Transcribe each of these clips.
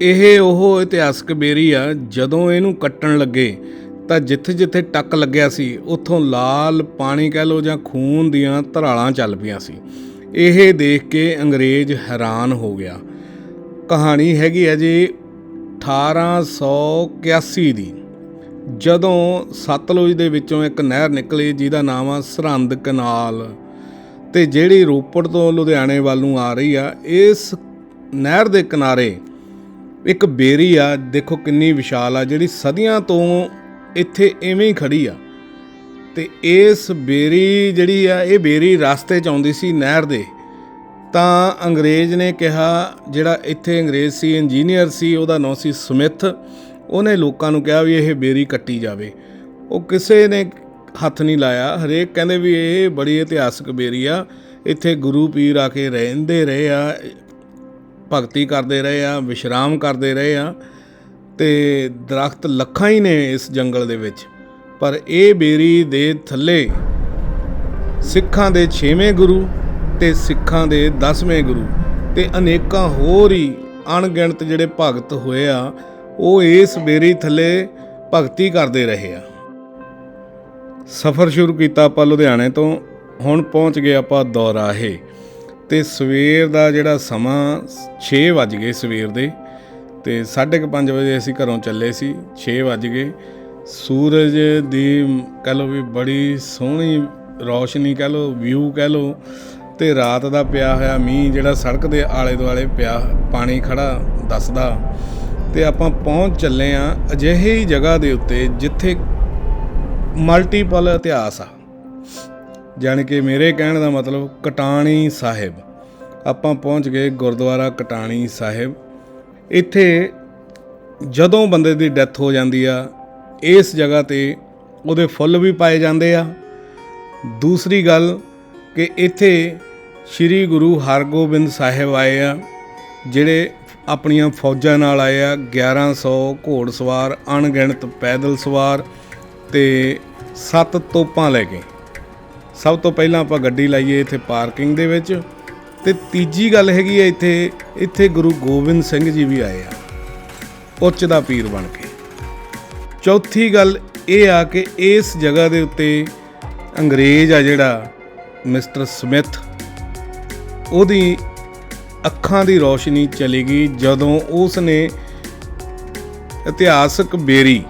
ਇਹ ਉਹ ਇਤਿਹਾਸਕ ਬੇਰੀ ਆ, ਜਦੋਂ ਇਹਨੂੰ ਕੱਟਣ ਲੱਗੇ, ਤਾਂ ਜਿੱਥੇ-ਜਿੱਥੇ ਟੱਕ ਲੱਗਿਆ ਸੀ, ਉੱਥੋਂ ਲਾਲ ਪਾਣੀ ਕਹਿ ਲੋ ਜਾਂ ਖੂਨ ਦੀਆਂ ਧਰਾਲਾਂ ਚੱਲ ਪਈਆਂ ਸੀ। ਇਹ ਦੇਖ ਕੇ ਅੰਗਰੇਜ਼ ਹੈਰਾਨ ਹੋ ਗਿਆ। ਕਹਾਣੀ ਹੈਗੀ ਹੈ ਜੀ 1881 ਦੀ। ਜਦੋਂ ਸਤਲੁਜ ਦੇ ਵਿੱਚੋਂ ਇੱਕ ਨਹਿਰ ਨਿਕਲੀ, ਜਿਹਦਾ ਨਾਮ ਆ ਸਰਹੰਦ ਕਨਾਲ, ਤੇ ਜਿਹੜੀ ਰੋਪੜ ਤੋਂ ਲੁਧਿਆਣੇ ਵੱਲ ਨੂੰ ਆ ਰਹੀ ਆ, ਇਸ ਨਹਿਰ ਦੇ ਕਿਨਾਰੇ ਇੱਕ ਬੇਰੀ ਆ, ਦੇਖੋ ਕਿੰਨੀ ਵਿਸ਼ਾਲ ਆ, ਜਿਹੜੀ ਸਦੀਆਂ ਤੋਂ ਇੱਥੇ ਐਵੇਂ ਹੀ ਖੜੀ ਆ। ਤੇ ਇਸ ਬੇਰੀ ਜਿਹੜੀ ਆ, ਇਹ ਬੇਰੀ ਰਸਤੇ ਚ ਆਉਂਦੀ ਸੀ ਨਹਿਰ ਦੇ। ਤਾਂ ਅੰਗਰੇਜ਼ ਨੇ ਕਿਹਾ, ਜਿਹੜਾ ਇੱਥੇ ਅੰਗਰੇਜ਼ ਸੀ, ਇੰਜੀਨੀਅਰ ਸੀ, ਉਹਦਾ ਨਾਂ ਸੀ ਸਮਿਥ। ਉਹਨੇ ਲੋਕਾਂ ਨੂੰ ਕਿਹਾ ਵੀ ਇਹ ਬੇਰੀ ਕੱਟੀ ਜਾਵੇ। ਉਹ ਕਿਸੇ ਨੇ ਹੱਥ ਨਹੀਂ ਲਾਇਆ। ਹਰੇਕ ਕਹਿੰਦੇ ਵੀ ਇਹ ਬੜੀ ਇਤਿਹਾਸਕ ਬੇਰੀ ਆ। ਇੱਥੇ ਗੁਰੂ ਪੀਰ ਆ ਕੇ ਰਹਿੰਦੇ ਰਹੇ ਆ। ਭਗਤੀ ਕਰਦੇ ਰਹੇ ਆ, ਵਿਸ਼ਰਾਮ ਕਰਦੇ ਰਹੇ ਆ ਤੇ ਦਰਖਤ ਲੱਖਾਂ ਹੀ ਨੇ ਇਸ ਜੰਗਲ ਦੇ ਵਿੱਚ। ਪਰ ਇਹ ਬੇਰੀ ਦੇ ਥੱਲੇ ਸਿੱਖਾਂ ਦੇ 6ਵੇਂ ਗੁਰੂ ਤੇ ਸਿੱਖਾਂ ਦੇ 10ਵੇਂ ਗੁਰੂ ਤੇ ਅਨੇਕਾਂ ਹੋਰ ਹੀ ਅਣਗਿਣਤ ਜਿਹੜੇ ਭਗਤ ਹੋਏ ਆ, ਉਹ ਇਸ ਬੇਰੀ ਥੱਲੇ ਭਗਤੀ ਕਰਦੇ ਰਹੇ ਆ। ਸਫ਼ਰ ਸ਼ੁਰੂ ਕੀਤਾ ਆਪਾਂ ਲੁਧਿਆਣੇ ਤੋਂ, ਹੁਣ ਪਹੁੰਚ ਗਏ ਆਪਾਂ ਦੌਰਾਹੇ। ਤੇ ਸਵੇਰ ਦਾ ਜਿਹੜਾ ਸਮਾਂ 6 ਵੱਜ ਗਏ ਸਵੇਰ ਦੇ, ਤੇ 5:30 ਵਜੇ ਅਸੀਂ ਘਰੋਂ ਚੱਲੇ ਸੀ 6 ਵੱਜ ਗਏ। ਸੂਰਜ ਦੀ ਕਹ ਲਓ ਵੀ ਬੜੀ ਸੋਹਣੀ ਰੌਸ਼ਨੀ ਕਹ ਲਓ ਵਿਊ ਕਹ ਲਓ, ਤੇ ਰਾਤ ਦਾ ਪਿਆ ਹੋਇਆ ਮੀਂਹ ਜਿਹੜਾ ਸੜਕ ਦੇ ਆਲੇ ਦੁਆਲੇ ਪਿਆ, ਪਾਣੀ ਖੜਾ ਦੱਸਦਾ। ਤੇ ਆਪਾਂ ਪਹੁੰਚ ਚੱਲੇ ਆ ਅਜਿਹੀ ਜਗ੍ਹਾ ਦੇ ਉੱਤੇ ਜਿੱਥੇ ਮਲਟੀਪਲ ਇਤਿਹਾਸ ਆ। ਜਾਣੀ ਕਿ ਮੇਰੇ ਕਹਿਣ ਦਾ ਮਤਲਬ ਕਟਾਣੀ ਸਾਹਿਬ। ਆਪਾਂ ਪਹੁੰਚ ਗਏ ਗੁਰਦੁਆਰਾ ਕਟਾਣੀ ਸਾਹਿਬ। ਇੱਥੇ ਜਦੋਂ ਬੰਦੇ ਦੀ ਡੈਥ ਹੋ ਜਾਂਦੀ ਆ, ਇਸ ਜਗ੍ਹਾ ਤੇ ਉਹਦੇ ਫੁੱਲ ਵੀ ਪਾਏ ਜਾਂਦੇ ਆ। ਦੂਸਰੀ ਗੱਲ ਕਿ ਇੱਥੇ ਸ੍ਰੀ ਗੁਰੂ ਹਰਗੋਬਿੰਦ ਸਾਹਿਬ ਆਏ ਆ, ਜਿਹੜੇ ਆਪਣੀਆਂ ਫੌਜਾਂ ਨਾਲ ਆਏ ਆ। 1100 ਘੋੜਸਵਾਰ ਅਣਗਿਣਤ ਪੈਦਲ ਸਵਾਰ ਤੇ ਸੱਤ ਤੋਪਾਂ ਲੈ ਕੇ। ਸਭ ਤੋਂ ਪਹਿਲਾਂ ਆਪਾਂ ਗੱਡੀ ਲਾਈਏ ਇੱਥੇ ਪਾਰਕਿੰਗ ਦੇ ਵਿੱਚ। ਤੇ ਤੀਜੀ ਗੱਲ ਹੈਗੀ ਹੈ ਇੱਥੇ ਇੱਥੇ ਗੁਰੂ ਗੋਬਿੰਦ ਸਿੰਘ ਜੀ ਵੀ ਆਏ ਆ। ਉੱਚ ਦਾ ਪੀਰ ਬਣ ਕੇ। ਚੌਥੀ ਗੱਲ ਇਹ ਆ ਕਿ ਇਸ ਜਗ੍ਹਾ ਦੇ ਉੱਤੇ ਅੰਗਰੇਜ਼ ਆ ਜਿਹੜਾ ਮਿਸਟਰ ਸਮਿਥ, ਉਹਦੀ ਅੱਖਾਂ ਦੀ ਰੋਸ਼ਨੀ ਚਲੀ ਗਈ ਜਦੋਂ ਉਸ ਨੇ ਇਤਿਹਾਸਕ ਬੇਰੀ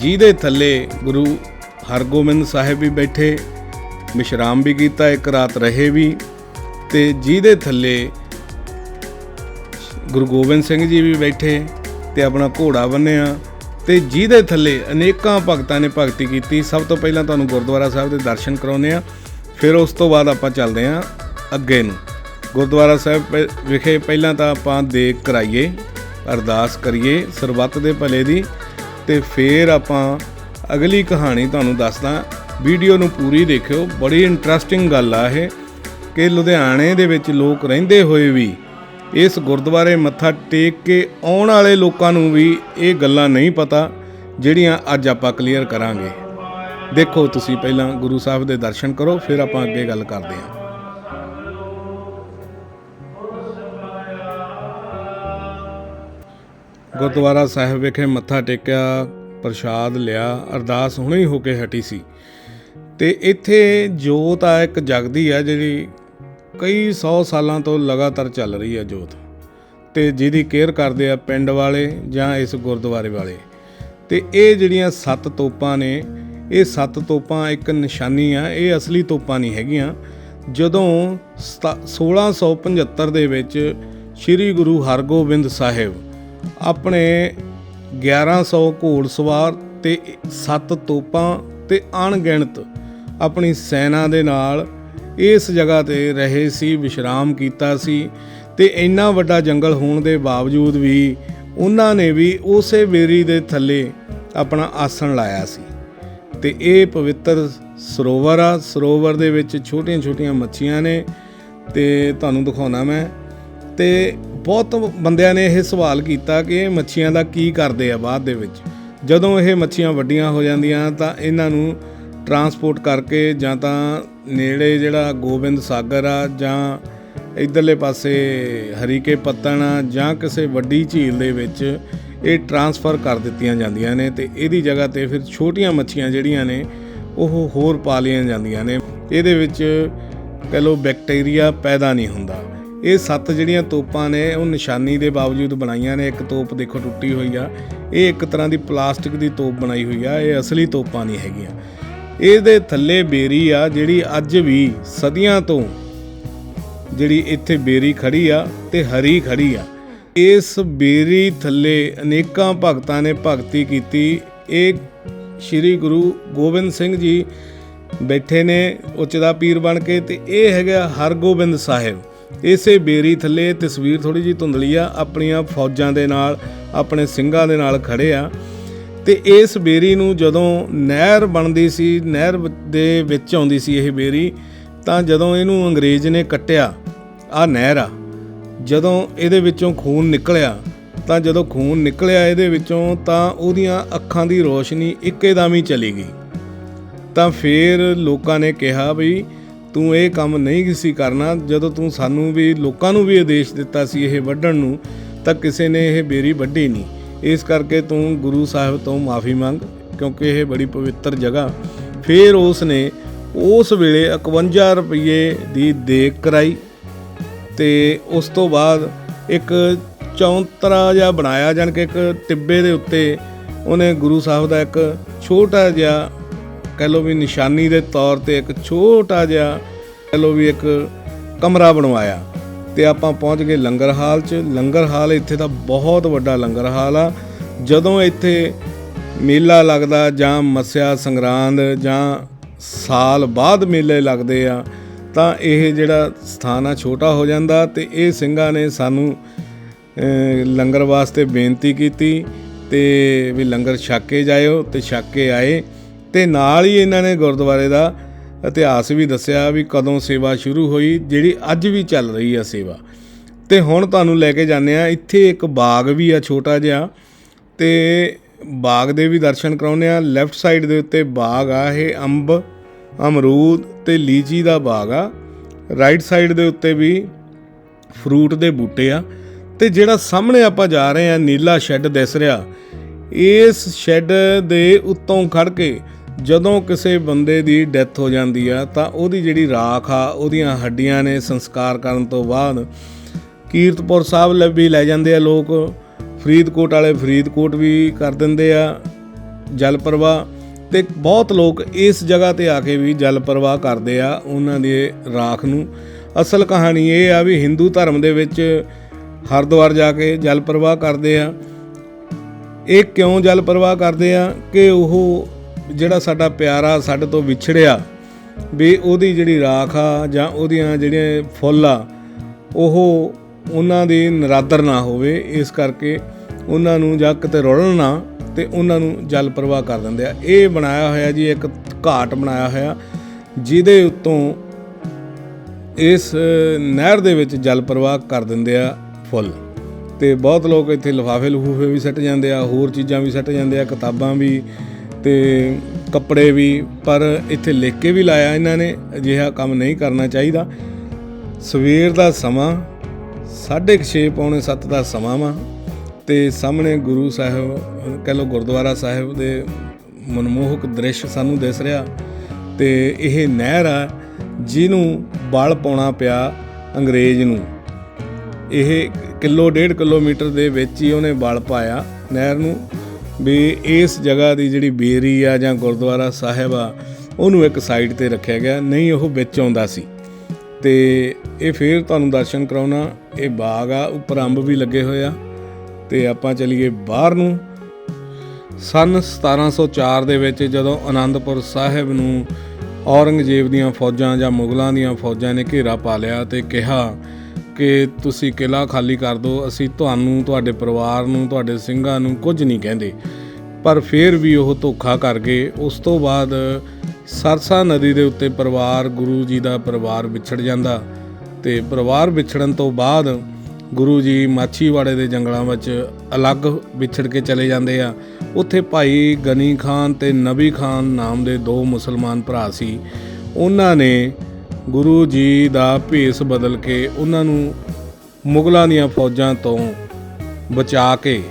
ਜਿਹਦੇ ਥੱਲੇ ਗੁਰੂ ਹਰਗੋਬਿੰਦ ਸਾਹਿਬ ਵੀ ਬੈਠੇ ਵਿਸ਼ਰਾਮ ਵੀ ਕੀਤਾ, ਇੱਕ ਰਾਤ ਰਹੇ ਵੀ ਤੇ ਜਿਹਦੇ ਥੱਲੇ ਗੁਰੂ ਗੋਬਿੰਦ ਸਿੰਘ ਜੀ ਵੀ ਬੈਠੇ ਤੇ ਆਪਣਾ ਘੋੜਾ ਬੰਨਿਆ ਤੇ ਜਿਹਦੇ ਥੱਲੇ ਅਨੇਕਾਂ ਭਗਤਾਂ ਨੇ ਭਗਤੀ ਕੀਤੀ। ਸਭ ਤੋਂ ਪਹਿਲਾਂ ਤੁਹਾਨੂੰ ਗੁਰਦੁਆਰਾ ਸਾਹਿਬ ਦੇ ਦਰਸ਼ਨ ਕਰਾਉਨੇ ਆ ਫਿਰ ਉਸ ਤੋਂ ਬਾਅਦ ਆਪਾਂ ਚੱਲਦੇ ਆ ਅੱਗੇ ਨੂੰ। ਗੁਰਦੁਆਰਾ ਸਾਹਿਬ ਪ- ਵਿਖੇ ਪਹਿਲਾਂ ਤਾਂ ਆਪਾਂ ਦੇਖ ਕਰਾਈਏ, ਅਰਦਾਸ ਕਰੀਏ ਸਰਬੱਤ ਦੇ ਭਲੇ ਦੀ ਤੇ ਫਿਰ ਆਪਾਂ ਅਗਲੀ ਕਹਾਣੀ ਤੁਹਾਨੂੰ ਦੱਸਦਾ ਵੀਡੀਓ ਨੂੰ ਪੂਰੀ ਦੇਖਿਓ। ਬੜੀ ਇੰਟਰਸਟਿੰਗ ਗੱਲ ਆ ਇਹ ਕਿ ਲੁਧਿਆਣੇ ਦੇ ਵਿੱਚ ਲੋਕ ਰਹਿੰਦੇ ਹੋਏ ਵੀ ਇਸ ਗੁਰਦੁਆਰੇ ਮੱਥਾ ਟੇਕ ਕੇ ਆਉਣ ਵਾਲੇ ਲੋਕਾਂ ਨੂੰ ਵੀ ਇਹ ਗੱਲਾਂ ਨਹੀਂ ਪਤਾ, ਜਿਹੜੀਆਂ ਅੱਜ ਆਪਾਂ ਕਲੀਅਰ ਕਰਾਂਗੇ। ਦੇਖੋ ਤੁਸੀਂ ਪਹਿਲਾਂ ਗੁਰੂ ਸਾਹਿਬ ਦੇ ਦਰਸ਼ਨ ਕਰੋ, ਫਿਰ ਆਪਾਂ ਅੱਗੇ ਗੱਲ ਕਰਦੇ ਹਾਂ। ਗੁਰਦੁਆਰਾ ਸਾਹਿਬ ਵਿਖੇ ਮੱਥਾ ਟੇਕਿਆ, ਪ੍ਰਸ਼ਾਦ ਲਿਆ, ਅਰਦਾਸ ਹੁਣੇ ਹੀ ਹੋ ਕੇ ਹਟੀ ਸੀ। ਤੇ ਇੱਥੇ ਜੋਤ ਆ, ਇੱਕ ਜਗਦੀ ਆ ਜਿਹੜੀ ਕਈ 100 ਸਾਲਾਂ ਤੋਂ ਲਗਾਤਾਰ ਚੱਲ ਰਹੀ ਆ ਜੋਤ। ਤੇ ਜਿਹਦੀ ਕੇਅਰ ਕਰਦੇ ਆ ਪਿੰਡ ਵਾਲੇ ਜਾਂ ਇਸ ਗੁਰਦੁਆਰੇ ਵਾਲੇ। ਤੇ ਇਹ ਜਿਹੜੀਆਂ ਸੱਤ ਤੋਪਾਂ ਨੇ, ਇਹ ਸੱਤ ਤੋਪਾਂ ਇੱਕ ਨਿਸ਼ਾਨੀ ਆ, ਇਹ ਅਸਲੀ ਤੋਪਾਂ ਨਹੀਂ ਹੈਗੀਆਂ। ਜਦੋਂ ਸਤਾ- 1675 ਦੇ ਵਿੱਚ ਸ੍ਰੀ ਗੁਰੂ ਹਰਗੋਬਿੰਦ ਸਾਹਿਬ ਆਪਣੇ 1100 ਘੋੜਸਵਾਰ ਤੇ ਸੱਤ ਤੋਪਾਂ ਤੇ ਅਣਗਿਣਤ ਆਪਣੀ ਸੈਨਾ ਦੇ ਨਾਲ ਇਸ ਜਗ੍ਹਾ ਤੇ ਰਹੇ ਸੀ, ਵਿਸ਼ਰਾਮ ਕੀਤਾ ਸੀ ਤੇ ਇੰਨਾ ਵੱਡਾ ਜੰਗਲ ਹੋਣ ਦੇ ਬਾਵਜੂਦ ਵੀ ਉਹਨਾਂ ਨੇ ਵੀ ਉਸੇ ਬੇਰੀ ਦੇ ਥੱਲੇ ਆਪਣਾ ਆਸਣ ਲਾਇਆ ਸੀ। ਤੇ ਇਹ ਪਵਿੱਤਰ ਸਰੋਵਰ ਆ, ਸਰੋਵਰ ਦੇ ਵਿੱਚ ਛੋਟੀਆਂ-ਛੋਟੀਆਂ ਮੱਛੀਆਂ ਨੇ ਤੇ ਤੁਹਾਨੂੰ ਦਿਖਾਉਣਾ ਮੈਂ। ਤੇ ਬਹੁਤ ਬੰਦਿਆਂ ਨੇ ਇਹ ਸਵਾਲ ਕੀਤਾ ਕਿ ਇਹ ਮੱਛੀਆਂ ਦਾ ਕੀ ਕਰਦੇ ਆ ਬਾਅਦ ਦੇ ਵਿੱਚ। ਜਦੋਂ ਇਹ ਮੱਛੀਆਂ ਵੱਡੀਆਂ ਹੋ ਜਾਂਦੀਆਂ ਤਾਂ ਇਹਨਾਂ ਨੂੰ ਟਰਾਂਸਪੋਰਟ ਕਰਕੇ ਜਾਂ ਤਾਂ ਨੇੜੇ ਜਿਹੜਾ ਗੋਬਿੰਦ ਸਾਗਰ ਆ ਜਾਂ ਇਧਰਲੇ ਪਾਸੇ ਹਰੀਕੇ ਪੱਤਣ ਆ ਜਾਂ ਕਿਸੇ ਵੱਡੀ ਝੀਲ ਦੇ ਵਿੱਚ ਇਹ ਟਰਾਂਸਫਰ ਕਰ ਦਿੱਤੀਆਂ ਜਾਂਦੀਆਂ ਨੇ ਤੇ ਇਹਦੀ ਜਗ੍ਹਾ ਤੇ ਫਿਰ ਛੋਟੀਆਂ ਮੱਛੀਆਂ ਜਿਹੜੀਆਂ ਨੇ, ਉਹ ਹੋਰ ਪਾ ਲਈਆਂ ਜਾਂਦੀਆਂ ਨੇ। ਇਹਦੇ ਵਿੱਚ ਕਹ ਲਓ ਬੈਕਟੀਰੀਆ ਪੈਦਾ ਨਹੀਂ ਹੁੰਦਾ। ਇਹ ਸੱਤ ਜਿਹੜੀਆਂ ਤੋਪਾਂ ਨੇ, ਉਹ ਨਿਸ਼ਾਨੀ ਦੇ ਬਾਵਜੂਦ ਬਣਾਈਆਂ ਨੇ। ਇੱਕ ਤੋਪ ਦੇਖੋ ਟੁੱਟੀ ਹੋਈ ਆ। ਇਹ ਇੱਕ ਤਰ੍ਹਾਂ ਦੀ ਪਲਾਸਟਿਕ ਦੀ ਤੋਪ ਬਣਾਈ ਹੋਈ ਆ। ਇਹ ਅਸਲੀ ਤੋਪਾਂ ਨਹੀਂ ਹੈਗੀਆਂ। ਇਹਦੇ ਥੱਲੇ ਬੇਰੀ ਆ, ਜਿਹੜੀ ਅੱਜ ਵੀ ਸਦੀਆਂ ਤੋਂ ਜਿਹੜੀ ਇੱਥੇ ਬੇਰੀ ਖੜੀ ਆ ਤੇ ਹਰੀ ਖੜੀ ਆ। ਇਸ ਬੇਰੀ ਥੱਲੇ ਅਨੇਕਾਂ ਭਗਤਾਂ ਨੇ ਭਗਤੀ ਕੀਤੀ। ਇਹ ਸ੍ਰੀ ਗੁਰੂ ਗੋਬਿੰਦ ਸਿੰਘ ਜੀ ਬੈਠੇ ਨੇ, ਉੱਚ ਦਾ ਪੀਰ ਬਣ ਕੇ ਤੇ ਇਹ ਹੈਗਾ ਹਰਗੋਬਿੰਦ ਸਾਹਿਬ। ਇਸੇ ਬੇਰੀ ਥੱਲੇ ਤਸਵੀਰ ਥੋੜੀ ਜੀ ਧੁੰਦਲੀ ਆ, ਆਪਣੀਆਂ ਫੌਜਾਂ ਦੇ ਨਾਲ, ਆਪਣੇ ਸਿੰਘਾਂ ਦੇ ਨਾਲ ਖੜੇ ਆ। ਤੇ ਇਸ ਬੇਰੀ ਨੂੰ ਜਦੋਂ ਨਹਿਰ ਬਣਦੀ ਸੀ, ਨਹਿਰ ਦੇ ਵਿੱਚ ਆਉਂਦੀ ਸੀ ਇਹ ਬੇਰੀ, ਤਾਂ ਜਦੋਂ ਇਹਨੂੰ ਅੰਗਰੇਜ਼ ਨੇ ਕੱਟਿਆ, ਆ ਨਹਿਰ ਆ, ਜਦੋਂ ਇਹਦੇ ਵਿੱਚੋਂ ਖੂਨ ਨਿਕਲਿਆ, ਤਾਂ ਜਦੋਂ ਖੂਨ ਨਿਕਲਿਆ ਇਹਦੇ ਵਿੱਚੋਂ, ਤਾਂ ਉਹਦੀਆਂ ਅੱਖਾਂ ਦੀ ਰੋਸ਼ਨੀ ਇੱਕੇਦਮ ਹੀ ਚਲੀ ਗਈ। ਤਾਂ ਫਿਰ ਲੋਕਾਂ ਨੇ ਕਿਹਾ ਵੀ, ਤੂੰ ਇਹ ਕੰਮ ਨਹੀਂ ਸੀ ਕਰਨਾ, ਜਦੋਂ ਤੂੰ ਸਾਨੂੰ ਵੀ, ਲੋਕਾਂ ਨੂੰ ਵੀ ਆਦੇਸ਼ ਦਿੱਤਾ ਸੀ ਇਹ ਵੱਢਣ ਨੂੰ, ਤਾਂ ਕਿਸੇ ਨੇ ਇਹ ਬੇਰੀ ਵੱਢੀ ਨਹੀਂ। ਇਸ ਕਰਕੇ ਤੂੰ ਗੁਰੂ ਸਾਹਿਬ ਤੋਂ ਮਾਫੀ ਮੰਗ, ਕਿਉਂਕਿ ਇਹ ਬੜੀ ਪਵਿੱਤਰ ਜਗ੍ਹਾ। ਫਿਰ ਉਸ ਨੇ ਉਸ ਵੇਲੇ 51 ਰੁਪਏ ਦੀ ਦੇਖ ਕਰਾਈ ਤੇ ਉਸ ਤੋਂ ਬਾਅਦ ਇੱਕ ਚੌਂਤਰਾ ਜਿਹਾ ਬਣਾਇਆ, ਜਾਣ ਕਿ ਇੱਕ ਟਿੱਬੇ ਦੇ ਉੱਤੇ ਉਹਨੇ ਗੁਰੂ ਸਾਹਿਬ ਦਾ ਇੱਕ ਛੋਟਾ ਜਿਹਾ ਕਹਿ ਲਓ ਵੀ ਨਿਸ਼ਾਨੀ ਦੇ ਤੌਰ ਤੇ ਇੱਕ ਛੋਟਾ ਜਿਹਾ ਕਹਿ ਲਓ ਵੀ ਇੱਕ ਕਮਰਾ ਬਣਵਾਇਆ। ਤੇ ਆਪਾਂ ਪਹੁੰਚ ਗਏ ਲੰਗਰ ਹਾਲ 'ਚ। ਲੰਗਰ ਹਾਲ ਇੱਥੇ ਦਾ ਬਹੁਤ ਵੱਡਾ ਲੰਗਰ ਹਾਲ ਆ। ਜਦੋਂ ਇੱਥੇ ਮੇਲਾ ਲੱਗਦਾ, ਜਾਂ ਮੱਸਿਆ ਸੰਗਰਾਂਦ, ਜਾਂ ਸਾਲ ਬਾਅਦ ਮੇਲੇ ਲੱਗਦੇ ਆ, ਤਾਂ ਇਹ ਜਿਹੜਾ ਸਥਾਨ ਆ ਛੋਟਾ ਹੋ ਜਾਂਦਾ ਤੇ ਇਹ ਸਿੰਘਾਂ ਨੇ ਸਾਨੂੰ ਲੰਗਰ ਵਾਸਤੇ ਬੇਨਤੀ ਕੀਤੀ ਤੇ ਵੀ ਲੰਗਰ ਛੱਕ ਕੇ ਜਾਇਓ ਤੇ ਛੱਕ ਕੇ ਆਏ। ਤੇ ਨਾਲ ਹੀ ਇਹਨਾਂ ਨੇ ਗੁਰਦੁਆਰੇ ਦਾ ਇਤਿਹਾਸ ਵੀ ਦੱਸਿਆ ਵੀ ਕਦੋਂ ਸੇਵਾ ਸ਼ੁਰੂ ਹੋਈ, ਜਿਹੜੀ ਅੱਜ ਵੀ ਚੱਲ ਰਹੀ ਆ ਸੇਵਾ। ਤੇ ਹੁਣ ਤੁਹਾਨੂੰ ਲੈ ਕੇ ਜਾਂਦੇ ਆ, ਇੱਥੇ ਇੱਕ ਬਾਗ ਵੀ ਆ ਛੋਟਾ ਜਿਹਾ, ਤੇ ਬਾਗ ਦੇ ਵੀ ਦਰਸ਼ਨ ਕਰਾਉਂਦੇ ਆ। ਲੈਫਟ ਸਾਈਡ ਦੇ ਉੱਤੇ ਬਾਗ ਆ, ਇਹ ਅੰਬ, ਅਮਰੂਦ ਤੇ ਲੀਚੀ ਦਾ ਬਾਗ ਆ। ਰਾਈਟ ਸਾਈਡ ਦੇ ਉੱਤੇ ਵੀ ਫਰੂਟ ਦੇ ਬੂਟੇ ਆ। ਤੇ ਜਿਹੜਾ ਸਾਹਮਣੇ ਆਪਾਂ ਜਾ ਰਹੇ ਆ, ਨੀਲਾ ਸ਼ੈੱਡ ਦਿਸ ਰਿਹਾ, ਇਸ ਸ਼ੈੱਡ ਦੇ ਉੱਤੋਂ ਖੜ ਕੇ ਜਦੋਂ ਕਿਸੇ ਬੰਦੇ ਦੀ ਡੈਥ ਹੋ ਜਾਂਦੀ ਆ, ਤਾਂ ਉਹਦੀ ਜਿਹੜੀ ਰਾਖ ਆ, ਉਹਦੀਆਂ ਹੱਡੀਆਂ ਨੇ ਸੰਸਕਾਰ ਕਰਨ ਤੋਂ ਬਾਅਦ ਕੀਰਤਪੁਰ ਸਾਹਿਬ ਲੈ ਵੀ ਲੈ ਜਾਂਦੇ ਆ ਲੋਕ। ਫਰੀਦਕੋਟ ਵਾਲੇ ਫਰੀਦਕੋਟ ਵੀ ਕਰ ਦਿੰਦੇ ਆ ਜਲ ਪ੍ਰਵਾਹ ਤੇ ਬਹੁਤ ਲੋਕ ਇਸ ਜਗ੍ਹਾ ਤੇ ਆ ਕੇ ਵੀ ਜਲ ਪ੍ਰਵਾਹ ਕਰਦੇ ਆ ਉਹਨਾਂ ਦੇ ਰਾਖ ਨੂੰ। ਅਸਲ ਕਹਾਣੀ ਇਹ ਆ ਵੀ ਹਿੰਦੂ ਧਰਮ ਦੇ ਵਿੱਚ ਹਰਿਦੁਆਰ ਜਾ ਕੇ ਜਲ ਪ੍ਰਵਾਹ ਕਰਦੇ ਆ। ਇਹ ਕਿਉਂ ਜਲ ਪ੍ਰਵਾਹ ਕਰਦੇ ਆ ਕਿ ਉਹ ਜਿਹੜਾ ਸਾਡਾ ਪਿਆਰਾ ਸਾਡੇ ਤੋਂ ਵਿਛੜਿਆ, ਵੀ ਉਹਦੀ ਜਿਹੜੀ ਰਾਖ ਆ ਜਾਂ ਉਹਦੀਆਂ ਜਿਹੜੀਆਂ ਫੁੱਲ ਆ, ਉਹ ਉਹਨਾਂ ਦੀ ਨਰਾਦਰ ਨਾ ਹੋਵੇ। ਇਸ ਕਰਕੇ ਉਹਨਾਂ ਨੂੰ ਜਾਂ ਕਿਤੇ ਰੁੜਨ ਨਾ ਤੇ ਉਹਨਾਂ ਨੂੰ ਜਲ ਪ੍ਰਵਾਹ ਕਰ ਦਿੰਦੇ ਆ। ਇਹ ਬਣਾਇਆ ਹੋਇਆ ਜੀ, ਇੱਕ ਘਾਟ ਬਣਾਇਆ ਹੋਇਆ, ਜਿਹਦੇ ਉੱਤੋਂ ਇਸ ਨਹਿਰ ਦੇ ਵਿੱਚ ਜਲ ਪ੍ਰਵਾਹ ਕਰ ਦਿੰਦੇ ਆ ਫੁੱਲ। ਤੇ ਬਹੁਤ ਲੋਕ ਇੱਥੇ ਲਿਫਾਫੇ ਲਫੂਫੇ ਵੀ ਸੱਟ ਜਾਂਦੇ ਆ, ਹੋਰ ਚੀਜ਼ਾਂ ਵੀ ਸੱਟ ਜਾਂਦੇ ਆ, ਕਿਤਾਬਾਂ ਵੀ ਤੇ ਕੱਪੜੇ ਵੀ, ਪਰ ਇੱਥੇ ਲਿਖ ਕੇ ਵੀ ਲਾਇਆ ਇਹਨਾਂ ਨੇ, ਅਜਿਹਾ ਕੰਮ ਨਹੀਂ ਕਰਨਾ ਚਾਹੀਦਾ। ਸਵੇਰ ਦਾ ਸਮਾਂ 6:30 ਪੌਣੇ 7 ਦਾ ਸਮਾਂ ਵਾ, ਤੇ ਸਾਹਮਣੇ ਗੁਰੂ ਸਾਹਿਬ, ਕਹਿ ਲਓ ਗੁਰਦੁਆਰਾ ਸਾਹਿਬ ਦੇ ਮਨਮੋਹਕ ਦ੍ਰਿਸ਼ ਸਾਨੂੰ ਦਿਸ ਰਿਹਾ। ਤੇ ਇਹ ਨਹਿਰ ਆ, ਜਿਹਨੂੰ ਬਲ ਪਾਉਣਾ ਪਿਆ ਅੰਗਰੇਜ਼ ਨੂੰ। ਇਹ ਕਿਲੋ, ਡੇਢ ਕਿਲੋਮੀਟਰ ਦੇ ਵਿੱਚ ਹੀ ਉਹਨੇ ਬਲ ਪਾਇਆ ਨਹਿਰ ਨੂੰ। ਵੀ ਇਸ ਜਗ੍ਹਾ ਦੀ ਜਿਹੜੀ ਬੇਰੀ ਆ ਜਾਂ ਗੁਰਦੁਆਰਾ ਸਾਹਿਬ ਆ, ਉਹਨੂੰ ਇੱਕ ਸਾਈਡ ਤੇ ਰੱਖਿਆ ਗਿਆ, ਨਹੀਂ ਉਹ ਵਿੱਚ ਆਉਂਦਾ ਸੀ। ਤੇ ਇਹ ਫੇਰ ਤੁਹਾਨੂੰ ਦਰਸ਼ਨ ਕਰਾਉਣਾ, ਇਹ ਬਾਗ ਆ, ਉੱਪਰ ਅੰਬ ਵੀ ਲੱਗੇ ਹੋਏ ਆ। ਤੇ ਆਪਾਂ ਚਲੀਏ ਬਾਹਰ ਨੂੰ। ਸਨ 1704 ਦੇ ਵਿੱਚ ਜਦੋਂ ਆਨੰਦਪੁਰ ਸਾਹਿਬ ਨੂੰ ਔਰੰਗਜ਼ੇਬ ਦੀਆਂ ਫੌਜਾਂ ਜਾਂ ਮੁਗਲਾਂ ਦੀਆਂ ਫੌਜਾਂ ਨੇ ਘੇਰਾ ਪਾ ਲਿਆ ਤੇ ਕਿਹਾ ਕਿ ਤੁਸੀਂ ਕਿਲਾ ਖਾਲੀ ਕਰ ਦਿਓ, ਅਸੀਂ ਤੁਹਾਨੂੰ, ਤੁਹਾਡੇ ਪਰਿਵਾਰ ਨੂੰ, ਤੁਹਾਡੇ ਸਿੰਘਾਂ ਨੂੰ ਕੁਝ ਨਹੀਂ ਕਹਿੰਦੇ। ਪਰ ਫਿਰ ਵੀ ਉਹ ਧੋਖਾ ਕਰ ਗਏ। ਉਸ ਤੋਂ ਬਾਅਦ ਸਰਸਾ ਨਦੀ ਦੇ ਉੱਤੇ ਪਰਿਵਾਰ, ਗੁਰੂ ਜੀ ਦਾ ਪਰਿਵਾਰ ਵਿਛੜ ਜਾਂਦਾ। ਤੇ ਪਰਿਵਾਰ ਵਿਛੜਨ ਤੋਂ ਬਾਅਦ ਗੁਰੂ ਜੀ ਮਾਛੀਵਾੜੇ ਦੇ ਜੰਗਲਾਂ ਵਿੱਚ ਅਲੱਗ ਵਿਛੜ ਕੇ ਚਲੇ ਜਾਂਦੇ ਆ। ਉੱਥੇ ਭਾਈ ਗਨੀ ਖਾਨ ਤੇ ਨਬੀ ਖਾਨ ਨਾਮ ਦੇ ਦੋ ਮੁਸਲਮਾਨ ਭਰਾ ਸੀ। ਉਹਨਾਂ ਨੇ ਗੁਰੂ ਜੀ ਦਾ ਭੇਸ ਬਦਲ ਕੇ ਉਹਨਾਂ ਨੂੰ ਮੁਗਲਾਂ ਦੀਆਂ ਫੌਜਾਂ ਤੋਂ ਬਚਾ ਕੇ,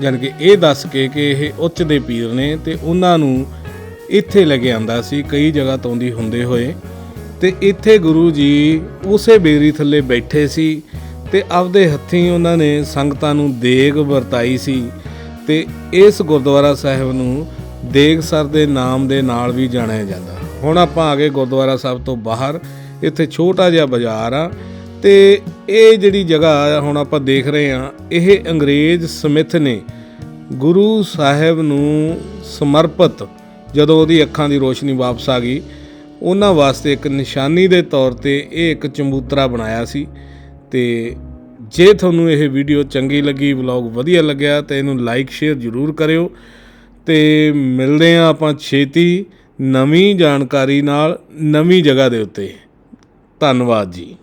ਜਾਣੀ ਕਿ ਇਹ ਦੱਸ ਕੇ ਕਿ ਇਹ ਉੱਚ ਦੇ ਪੀਰ ਨੇ ਤੇ ਉਹਨਾਂ ਨੂੰ ਇੱਥੇ ਲੈ ਕੇ ਆਂਦਾ ਸੀ, ਕਈ ਜਗ੍ਹਾ ਤੋਂ ਦੀ ਹੁੰਦੇ ਹੋਏ। ਤੇ ਇੱਥੇ ਗੁਰੂ ਜੀ ਉਸੇ ਬੇਰੀ ਥੱਲੇ ਬੈਠੇ ਸੀ ਤੇ ਆਪਦੇ ਹੱਥੀਂ ਉਹਨਾਂ ਨੇ ਸੰਗਤਾਂ ਨੂੰ ਦੇਗ ਵਰਤਾਈ ਸੀ ਤੇ ਇਸ ਗੁਰਦੁਆਰਾ ਸਾਹਿਬ ਨੂੰ ਦੇਗ ਸਰ ਦੇ ਨਾਮ ਦੇ ਨਾਲ ਵੀ ਜਾਣਿਆ ਜਾਂਦਾ। ਹੁਣ ਆਪਾਂ ਆ ਗਏ ਗੁਰਦੁਆਰਾ ਸਾਹਿਬ ਤੋਂ ਬਾਹਰ। ਇੱਥੇ ਛੋਟਾ ਜਿਹਾ ਬਾਜ਼ਾਰ ਆ ਤੇ ਇਹ ਜਿਹੜੀ ਜਗ੍ਹਾ ਹੁਣ ਆਪਾਂ ਦੇਖ ਰਹੇ ਆ ਇਹ ਅੰਗਰੇਜ਼ ਸਮਿਥ ਨੇ ਗੁਰੂ ਸਾਹਿਬ ਨੂੰ ਸਮਰਪਿਤ, ਜਦੋਂ ਉਹਦੀ ਅੱਖਾਂ ਦੀ ਰੋਸ਼ਨੀ ਵਾਪਸ ਆ ਗਈ, ਉਹਨਾਂ ਵਾਸਤੇ ਇੱਕ ਨਿਸ਼ਾਨੀ ਦੇ ਤੌਰ ਤੇ ਇਹ ਇੱਕ ਚੰਬੂਤਰਾ ਬਣਾਇਆ ਸੀ। ਤੇ ਜੇ ਤੁਹਾਨੂੰ ਇਹ ਵੀਡੀਓ ਚੰਗੀ ਲੱਗੀ, ਵਲੌਗ ਵਧੀਆ ਲੱਗਿਆ, ਤਾਂ ਇਹਨੂੰ ਲਾਈਕ ਸ਼ੇਅਰ ਜ਼ਰੂਰ ਕਰਿਓ। ਤੇ ਮਿਲਦੇ ਆ ਆਪਾਂ ਛੇਤੀ। ਨਵੀਂ ਜਾਣਕਾਰੀ ਨਾਲ ਨਵੀਂ ਜਗ੍ਹਾ ਦੇ ਉੱਤੇ। ਧੰਨਵਾਦ ਜੀ।